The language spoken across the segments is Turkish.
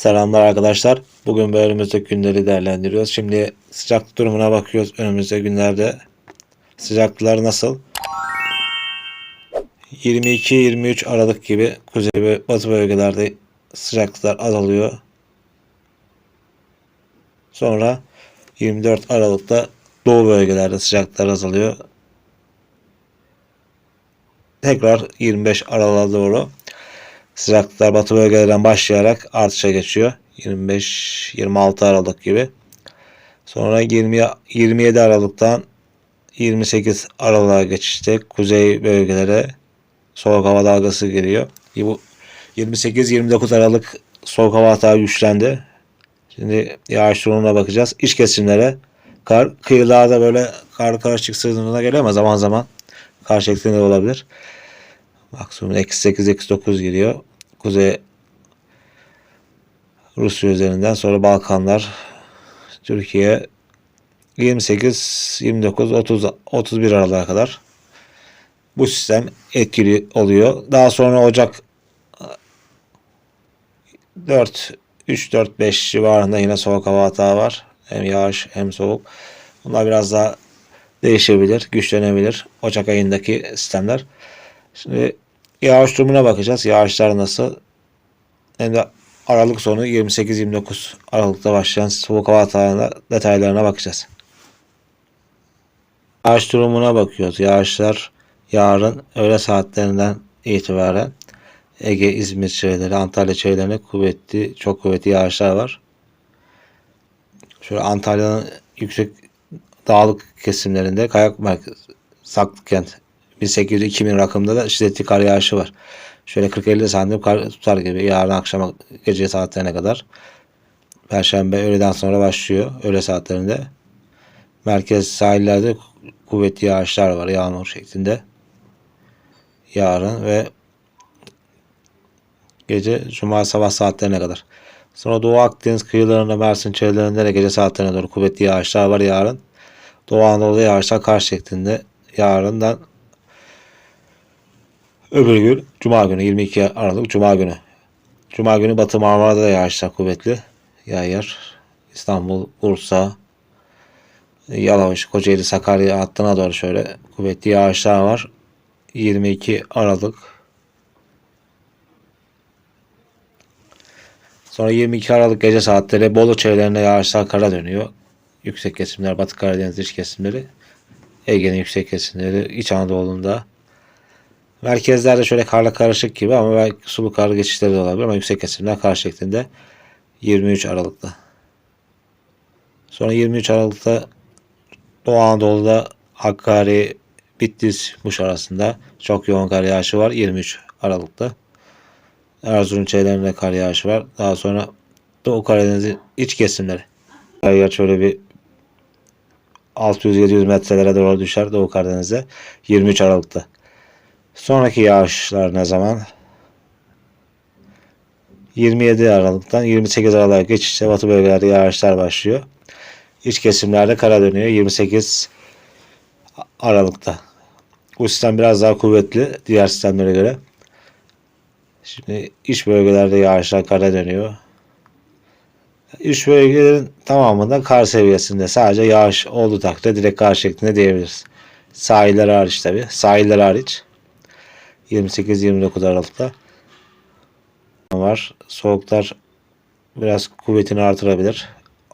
Selamlar arkadaşlar. Bugün önümüzdeki günleri değerlendiriyoruz. Şimdi sıcaklık durumuna bakıyoruz. Önümüzdeki günlerde sıcaklıklar nasıl? 22-23 Aralık gibi kuzey ve batı bölgelerde sıcaklıklar azalıyor. Sonra 24 Aralık'ta doğu bölgelerde sıcaklıklar azalıyor. Tekrar 25 Aralık'a doğru Sıcaklıklar batı bölgelerden başlayarak artışa geçiyor. 25-26 Aralık gibi. Sonra 20 27 Aralık'tan 28 Aralık'a geçişte kuzey bölgelere soğuk hava dalgası geliyor. Bu 28-29 Aralık soğuk hava daha güçlendi. Şimdi yağış durumuna bakacağız. İç kesimlere kar kıyılarda böyle kar karışık sığınına geliyor ama zaman zaman kar şeklinde olabilir. Maksimum eksi 8 eksi 9 geliyor. Kuzey Rusya üzerinden sonra Balkanlar Türkiye 28 29 30 31 Aralık'a kadar bu sistem etkili oluyor. Daha sonra Ocak 4 3 4 5 civarında yine soğuk hava hata var. Hem yağış hem soğuk. Bunlar biraz daha değişebilir, güçlenebilir. Ocak ayındaki sistemler. Şimdi Yağış durumuna bakacağız. Yağışlar nasıl? Hem de Aralık sonu 28-29 Aralık'ta başlayan soğuk hava hatalarına detaylarına bakacağız. Yağış durumuna bakıyoruz. Yağışlar yarın öğle saatlerinden itibaren Ege, İzmir çevreleri, Antalya çevrelerine kuvvetli, çok kuvvetli yağışlar var. Şöyle Antalya'nın yüksek dağlık kesimlerinde kayak merkezi, Saklıkent 1800-2000 rakımda da şiddetli kar yağışı var. Şöyle 40-50 santim kar tutar gibi yarın akşama gece saatlerine kadar. Perşembe öğleden sonra başlıyor. Öğle saatlerinde. Merkez sahillerde kuvvetli yağışlar var. Yağmur şeklinde. Yarın ve gece cuma sabah saatlerine kadar. Sonra Doğu Akdeniz kıyılarında Mersin çevrelerinde de gece saatlerine doğru kuvvetli yağışlar var yarın. Doğu Anadolu'da yağışlar kar şeklinde. Yarından Öbür gün Cuma günü 22 Aralık Cuma günü. Cuma günü Batı Marmara'da da yağışlar kuvvetli yağar. İstanbul, Bursa, Yalavaş, Kocaeli, Sakarya hattına doğru şöyle kuvvetli yağışlar var. 22 Aralık. Sonra 22 Aralık gece saatleri Bolu çevrelerinde yağışlar kara dönüyor. Yüksek kesimler, Batı Karadeniz iç kesimleri, Ege'nin yüksek kesimleri, İç Anadolu'nda Merkezlerde şöyle karla karışık gibi ama belki sulu kar geçişleri de olabilir ama yüksek kesimler kar şeklinde 23 Aralık'ta. Sonra 23 Aralık'ta Doğu Anadolu'da Hakkari, Bitlis, Muş arasında çok yoğun kar yağışı var 23 Aralık'ta. Erzurum çevrelerinde kar yağışı var. Daha sonra Doğu Karadeniz'in iç kesimleri. Kar yağış şöyle bir 600-700 metrelere doğru düşer Doğu Karadeniz'de 23 Aralık'ta. Sonraki yağışlar ne zaman? 27 Aralık'tan 28 Aralık'a geçişte batı bölgelerde yağışlar başlıyor. İç kesimlerde kara dönüyor 28 Aralık'ta. Bu sistem biraz daha kuvvetli diğer sistemlere göre. Şimdi iç bölgelerde yağışlar kara dönüyor. İç bölgelerin tamamında kar seviyesinde sadece yağış olduğu takdirde direkt kar şeklinde diyebiliriz. Sahiller hariç tabi. Sahiller hariç. 28-29 Aralık'ta var. Soğuklar biraz kuvvetini artırabilir.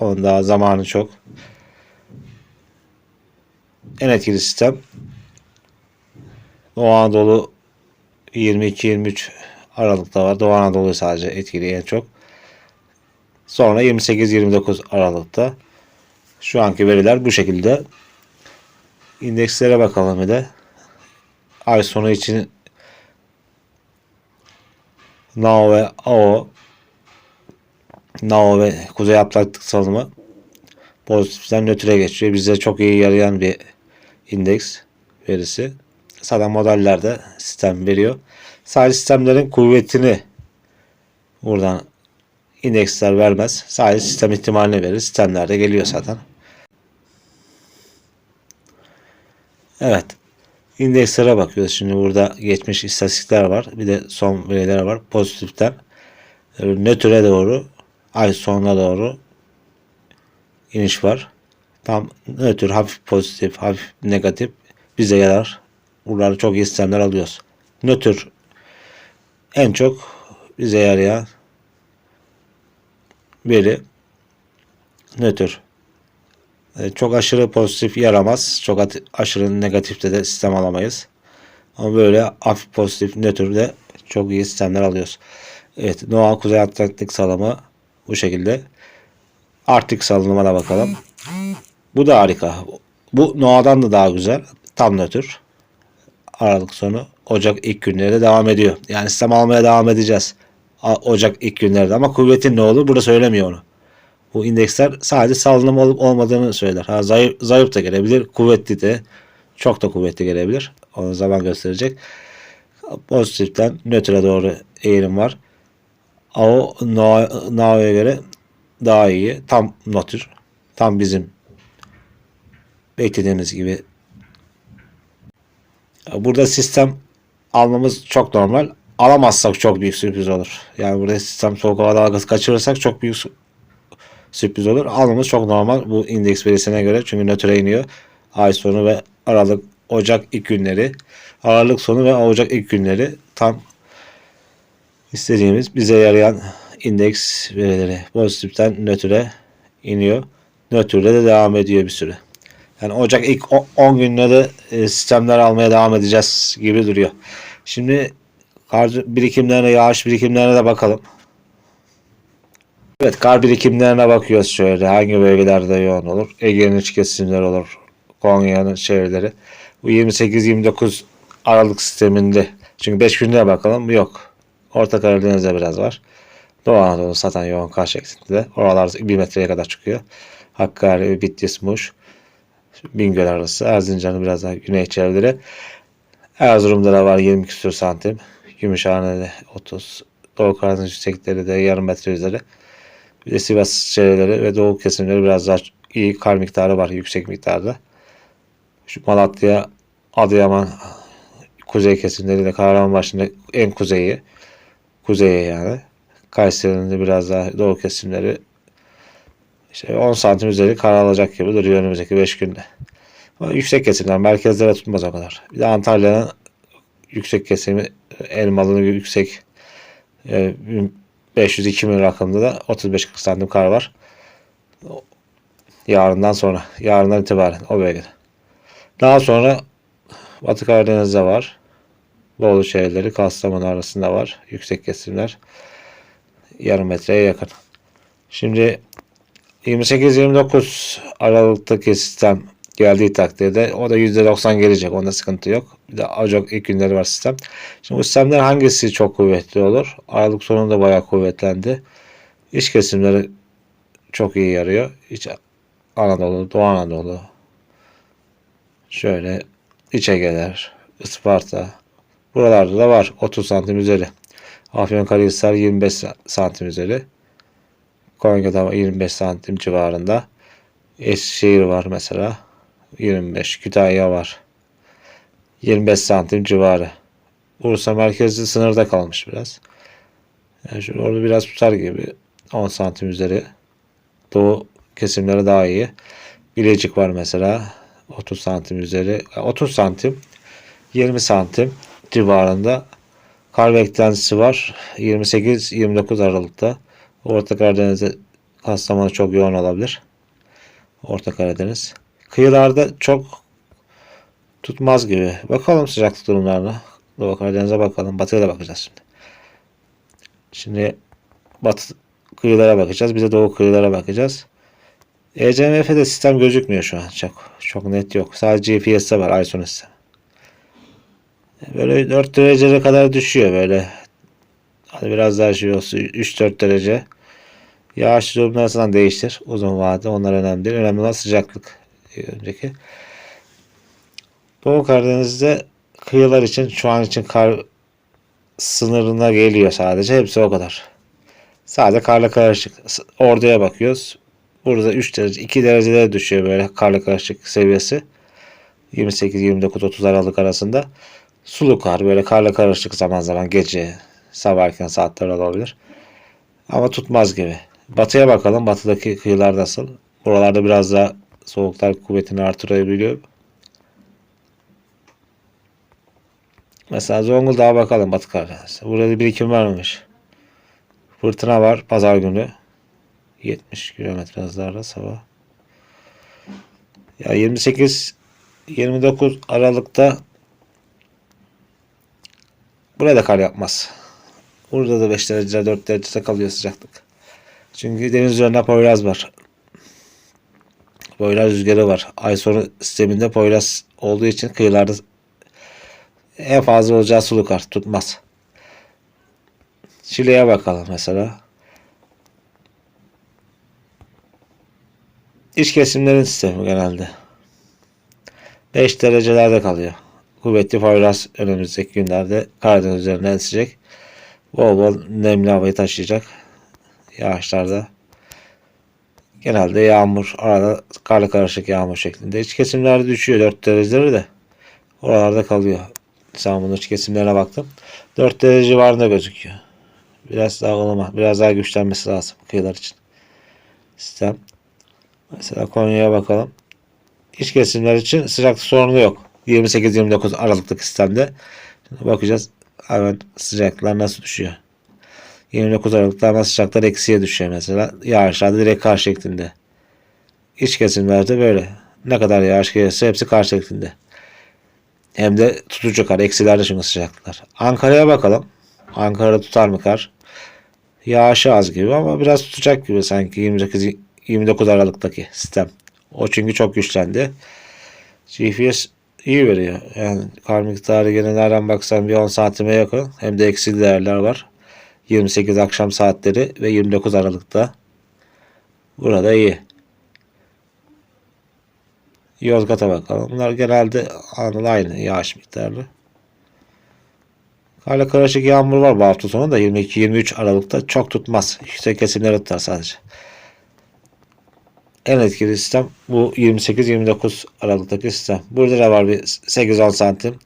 Onun daha zamanı çok. En etkili sistem Doğu Anadolu 22-23 Aralık'ta var. Doğu Anadolu sadece etkili en çok. Sonra 28-29 Aralık'ta. Şu anki veriler bu şekilde. İndekslere bakalım bir de. Ay sonu için Nao ve AO Nao ve Kuzey Atlantik salımı pozitiften nötre geçiyor. Bize çok iyi yarayan bir indeks verisi. Zaten modellerde sistem veriyor. Sadece sistemlerin kuvvetini buradan indeksler vermez. Sadece sistem ihtimalini verir. Sistemlerde geliyor zaten. Evet. İndekslere bakıyoruz. Şimdi burada geçmiş istatistikler var. Bir de son veriler var. Pozitiften nötre doğru ay sonuna doğru iniş var. Tam nötr, hafif pozitif, hafif negatif bize yarar. Buralarda çok iyi sistemler alıyoruz. Nötr en çok bize yarayan veri nötr. E, Çok aşırı pozitif yaramaz. Çok at- aşırı negatifte de sistem alamayız. Ama böyle hafif pozitif nötrde çok iyi sistemler alıyoruz. Evet. Noa Kuzey Atlantik salımı bu şekilde. Arktik salınıma da bakalım. Bu da harika. Bu Noah'dan da daha güzel. Tam nötr. Aralık sonu Ocak ilk günleri de devam ediyor. Yani sistem almaya devam edeceğiz. Ocak ilk günlerde ama kuvvetin ne olur burada söylemiyor onu. Bu indeksler sadece salınım olup olmadığını söyler. Ha, zayıf, zayıf da gelebilir, kuvvetli de çok da kuvvetli gelebilir. Onu zaman gösterecek. Pozitiften nötre doğru eğilim var. O Nao'ya göre daha iyi. Tam nötr. Tam bizim beklediğimiz gibi. Burada sistem almamız çok normal. Alamazsak çok büyük sürpriz olur. Yani burada sistem soğuk hava dalgası kaçırırsak çok büyük sürpriz olur. Almamız çok normal bu indeks verisine göre. Çünkü nötre iniyor. Ay sonu ve Aralık, Ocak ilk günleri. Aralık sonu ve Ocak ilk günleri tam istediğimiz bize yarayan indeks verileri. Pozitiften nötre iniyor. Nötrle de devam ediyor bir süre. Yani Ocak ilk o- 10 günleri e, sistemler almaya devam edeceğiz gibi duruyor. Şimdi birikimlerine, yağış birikimlerine de bakalım. Evet kar birikimlerine bakıyoruz şöyle. Hangi bölgelerde yoğun olur? Ege'nin iç kesimleri olur. Konya'nın çevreleri. Bu 28-29 Aralık sisteminde. Çünkü 5 günlüğe bakalım. Yok. Orta Karadeniz'de biraz var. Doğu Anadolu zaten yoğun kar şeklinde. Oralar 1 metreye kadar çıkıyor. Hakkari, Bitlis, Muş. Bingöl arası. Erzincan'ın biraz daha güney çevreleri. Erzurum'da da var 20 küsur santim. Gümüşhane'de 30. Doğu Karadeniz yüksekleri de yarım metre üzeri. Sivas çevreleri ve doğu kesimleri biraz daha iyi kar miktarı var yüksek miktarda. Şu Malatya, Adıyaman kuzey kesimleriyle Kahramanmaraş'ın en kuzeyi. Kuzeye yani. Kayseri'nin de biraz daha doğu kesimleri işte 10 santim üzeri kar alacak gibi duruyor önümüzdeki 5 günde. Ama yüksek kesimler merkezlere tutmaz o kadar. Bir de Antalya'nın yüksek kesimi Elmalı'nın yüksek e, 500-2000 rakımda da 35-40 santim kar var. Yarından sonra, yarından itibaren o bölgede. Daha sonra Batı Karadeniz'de var. Bolu şehirleri Kastamonu arasında var. Yüksek kesimler. Yarım metreye yakın. Şimdi 28-29 Aralık'taki sistem geldiği takdirde o da %90 gelecek. Onda sıkıntı yok. Bir de Ocak ilk günleri var sistem. Şimdi bu sistemler hangisi çok kuvvetli olur? Aralık sonunda bayağı kuvvetlendi. İç kesimleri çok iyi yarıyor. İç Anadolu, Doğu Anadolu. Şöyle İç Ege'ler, Isparta. Buralarda da var 30 santim üzeri. Afyonkarahisar 25 santim üzeri. Konya'da 25 santim civarında. Eskişehir var mesela. 25. Kütahya var. 25 santim civarı. Bursa merkezli sınırda kalmış biraz. Yani şu orada biraz tutar gibi. 10 santim üzeri. Doğu kesimleri daha iyi. Bilecik var mesela. 30 santim üzeri. 30 santim. 20 santim civarında kar beklentisi var. 28-29 Aralık'ta. Orta Karadeniz'de Kastamonu çok yoğun olabilir. Orta Karadeniz. Kıyılarda çok tutmaz gibi. Bakalım sıcaklık durumlarına. Doğu Karadeniz'e bakalım. Batıya da bakacağız şimdi. Şimdi batı kıyılara bakacağız. Bir de doğu kıyılara bakacağız. ECMF'de sistem gözükmüyor şu an. Çok, çok net yok. Sadece GPS'te var. Sonu sistem. Böyle 4 dereceye kadar düşüyor böyle. Hadi biraz daha şey olsun. 3-4 derece. Yağış durumları falan değiştir. Uzun vadede onlar önemli değil. Önemli olan sıcaklık. Önceki. Doğu Karadeniz'de kıyılar için şu an için kar sınırına geliyor sadece. Hepsi o kadar. Sadece karla karışık. Orduya bakıyoruz. Burada 3 derece, 2 derecelere düşüyor böyle karla karışık seviyesi. 28, 29, 30 Aralık arasında. Sulu kar böyle karla karışık zaman zaman gece sabah erken saatler olabilir. Ama tutmaz gibi. Batıya bakalım. Batıdaki kıyılar nasıl? Buralarda biraz daha soğuklar kuvvetini artırabiliyor. Mesela Zonguldak'a bakalım Batı Karadeniz'e. Burada bir birikim varmış. Fırtına var pazar günü. 70 kilometre hızlarla sabah. Ya 28 29 Aralık'ta burada kar yapmaz. Burada da 5 derece 4 derecede kalıyor sıcaklık. Çünkü deniz üzerinde Poyraz var. Poyraz rüzgarı var. Ay sonu sisteminde Poyraz olduğu için kıyılarda en fazla olacağı sulu kar tutmaz. Şile'ye bakalım mesela. İç kesimlerin sistemi genelde. 5 derecelerde kalıyor. Kuvvetli Poyraz önümüzdeki günlerde Karadeniz üzerinden esecek. Bol bol nemli havayı taşıyacak. Yağışlarda. Genelde yağmur, arada karlı karışık yağmur şeklinde. İç kesimlerde düşüyor 4 dereceleri de. Oralarda kalıyor. Sen bunun iç kesimlerine baktım. 4 derece civarında gözüküyor. Biraz daha ılama, biraz daha güçlenmesi lazım kıyılar için. Sistem. Mesela Konya'ya bakalım. İç kesimler için sıcaklık sorunu yok. 28-29 Aralık'taki sistemde. Şimdi bakacağız hemen sıcaklıklar nasıl düşüyor. 29 Aralık'ta hemen sıcaklıklar eksiye düşüyor mesela. Yağışlarda direkt kar şeklinde. İç kesimlerde böyle. Ne kadar yağış gelirse hepsi kar şeklinde. Hem de tutucu kar. Eksilerde çünkü sıcaklıklar. Ankara'ya bakalım. Ankara'da tutar mı kar? Yağışı az gibi ama biraz tutacak gibi sanki 28 29 Aralık'taki sistem. O çünkü çok güçlendi. GPS iyi veriyor. Yani kar miktarı gene nereden baksan bir 10 santime yakın. Hem de eksi değerler var. 28 akşam saatleri ve 29 Aralık'ta. Burada iyi. Yozgat'a bakalım. Bunlar genelde aynı yağış miktarı. Karla karışık yağmur var bu hafta sonu da 22-23 Aralık'ta çok tutmaz. Yüksek kesimleri tutar sadece. En etkili sistem bu 28-29 Aralık'taki sistem. Burada da var bir 8-10 santim.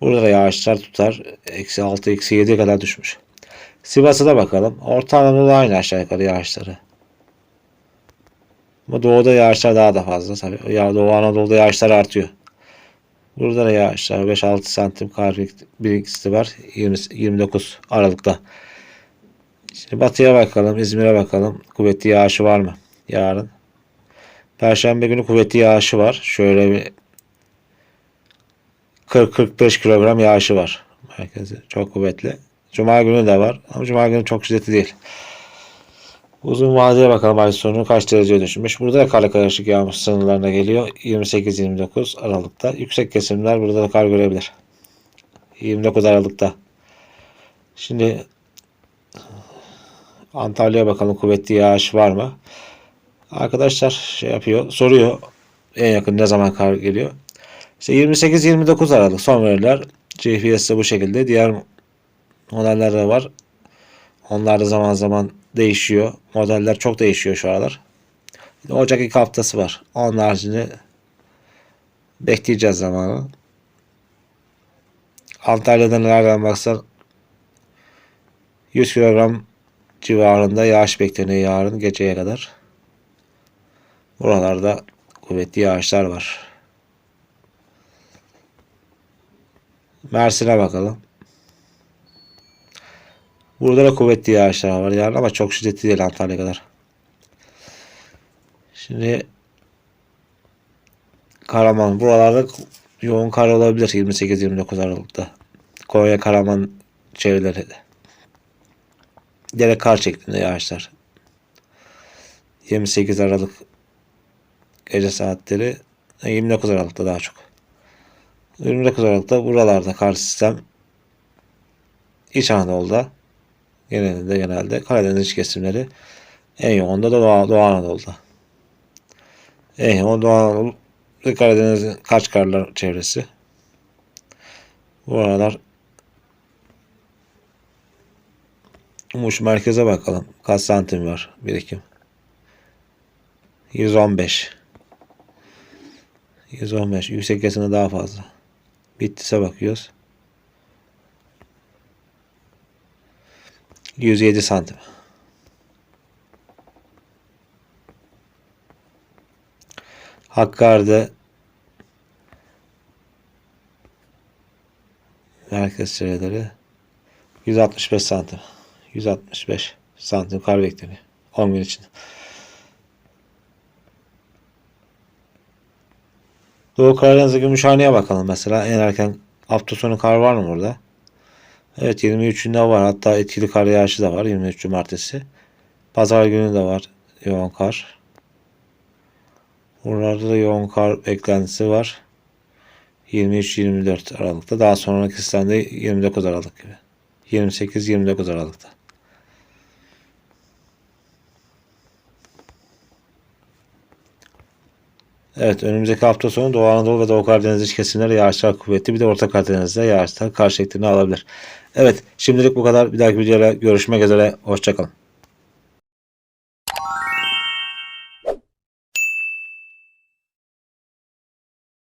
Burada da yağışlar tutar. Eksi 6, eksi 7 kadar düşmüş. Sivas'a da bakalım. Orta Anadolu aynı aşağı yukarı yağışları. Ama doğuda yağışlar daha da fazla tabii. Ya Doğu Anadolu'da yağışlar artıyor. Burada da yağışlar 5-6 santim kar birikintisi var. 20, 29 Aralık'ta. Şimdi batıya bakalım. İzmir'e bakalım. Kuvvetli yağışı var mı? Yarın. Perşembe günü kuvvetli yağışı var. Şöyle bir 40-45 kilogram yağışı var. Merkezi çok kuvvetli. Cuma günü de var. Ama Cuma günü çok şiddetli değil. Uzun vadeye bakalım ay sonu kaç dereceye düşmüş. Burada da karla karışık yağmur sınırlarına geliyor. 28-29 Aralık'ta. Yüksek kesimler burada da kar görebilir. 29 Aralık'ta. Şimdi Antalya'ya bakalım kuvvetli yağış var mı? Arkadaşlar şey yapıyor, soruyor en yakın ne zaman kar geliyor. İşte 28-29 Aralık son veriler. GPS'de bu şekilde. Diğer modeller de var. Onlar da zaman zaman değişiyor. Modeller çok değişiyor şu aralar. Ocak ilk haftası var. Onun haricinde bekleyeceğiz zamanı. Antalya'da nereden baksan 100 kilogram civarında yağış bekleniyor yarın geceye kadar. Buralarda kuvvetli yağışlar var. Mersin'e bakalım. Burada da kuvvetli yağışlar var yarın ama çok şiddetli değil Antalya kadar. Şimdi Karaman buralarda yoğun kar olabilir 28-29 Aralık'ta. Konya Karaman çevreleri de. Direkt kar şeklinde yağışlar. 28 Aralık gece saatleri 29 Aralık'ta daha çok. 29 Aralık'ta buralarda kar sistem İç Anadolu'da genelde genelde Karadeniz kesimleri en yoğunda da Doğu, Doğu Anadolu'da. En yoğun Doğu Anadolu ve Karadeniz'in Kaçkarlar çevresi. Bu aralar Muş merkeze bakalım. Kaç santim var birikim? 115. 115. Yüksek kesimde daha fazla. Bitlis'e bakıyoruz. 107 santim. Hakkari'de merkez çevreleri 165 santim. 165 santim kar bekleniyor. 10 gün içinde. Doğu Karadeniz'e Gümüşhane'ye bakalım mesela. En erken hafta sonu kar var mı burada? Evet 23'ünde var. Hatta etkili kar yağışı da var 23 Cumartesi. Pazar günü de var yoğun kar. Buralarda da yoğun kar beklentisi var. 23-24 Aralık'ta. Daha sonraki sistemde 29 Aralık gibi. 28-29 Aralık'ta. Evet önümüzdeki hafta sonu Doğu Anadolu ve Doğu Karadeniz iç kesimleri yağışlar kuvvetli. Bir de Orta Karadeniz'de yağışlar kar şeklini alabilir. Evet şimdilik bu kadar. Bir dahaki videoda görüşmek üzere. Hoşçakalın.